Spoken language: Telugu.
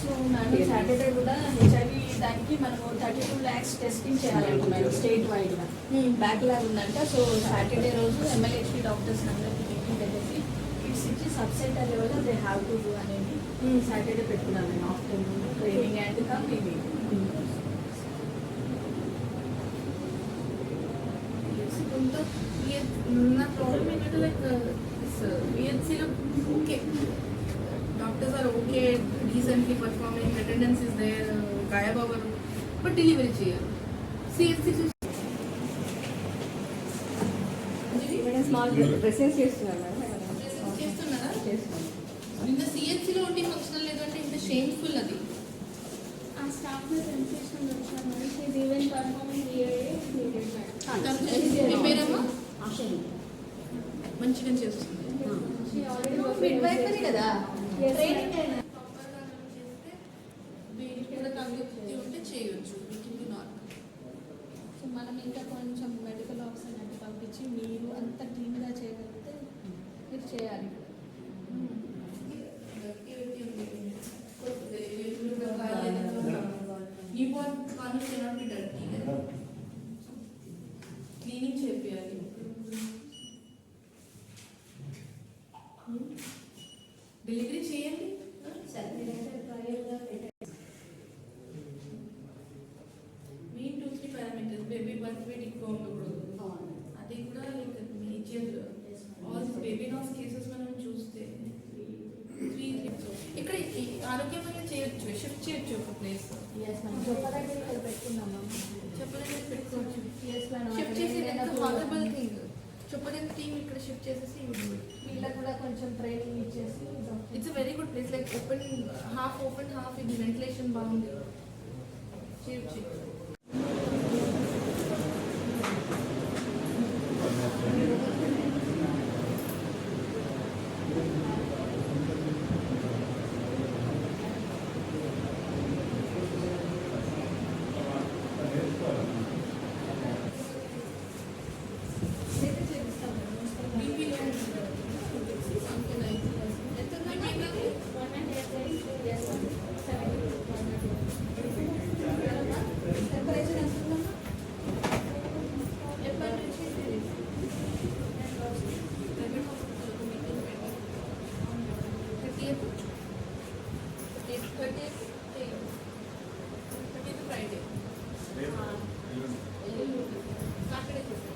సో మేడం సాటర్డే కూడా హెచ్ఐవి దానికి మనము థర్టీ టూ ల్యాక్స్ టెస్టింగ్ చేయాలంటున్నారు స్టేట్ వైడ్గా. బ్యాక్ లాగ్ ఉందంట సో సాటర్డే రోజు ఎమ్మెల్యేకి డాక్టర్స్ అందరికి మీటింగ్ పెట్టేసి కిట్స్ ఇచ్చి sub centre level they have to do అనేది సాటర్డే పెట్టుకున్నాను నేను afternoon training and cum meeting కొంత నా ప్రాబ్లమ్ ఏంటంటే like బిఎస్సీలో okay doctors are okay decently is there గాయబ్ అవ్వరు బట్ డెలివరీ చేయాలి సిఎస్సి చేస్తున్నారు? నిన్న సిఎస్సిలో ఫంక్షనల్ లేదంటే ఇంత షేమ్ఫుల్ అది. ఆ స్టాఫ్ సెన్సేషన్ మేడం తను చేసి- మీ పేరమ్మా? మంచిగా చేస్తుంది. మిడ్ వైఫ్ కదా. ట్రైనింగ్. అయినా వీరికి కూడా తగ్గుతుంది ఉంటే చేయొచ్చు వీటికి నార్మల్ సో మనం ఇంకా కొంచెం మెడికల్ ఆఫీసర్ అంటే పంపించి మీరు అంత క్లీన్గా చేయగలిగితే మీరు చేయాలి newborn corner cannot be dirty cleaning చేయాలి డెలివరీ చేయండి పారామీటర్స్ బేబీ బర్త్ వెయిట్ ఎక్కువ ఉండకూడదు అది కూడా like major all baby నాస్ cases మనం చూస్తే త్రీ ఇక్కడ ఈ ఆరోగ్యమైన చేయొచ్చు షిఫ్ట్ చేయొచ్చు ఒక ప్లేస్ ఎస్ మనం చెప్పడానికి ఇక్కడ పెట్టుకున్నాం చెప్పలేదు పెట్టుకోవచ్చు ఎస్ మేడం షిఫ్ట్ చేసి హారబుల్ థింగ్ చెప్పలేదు టీమ్ ఇక్కడ షిఫ్ట్ చేసేసి వీళ్ళకి కూడా కొంచెం ట్రైనింగ్ ఇచ్చేసి it's a very good place like open half open half ఇది వెంటిలేషన్ బాగుంది చేయొచ్చు ఫ్రైడే అక్కడే చేస్తాను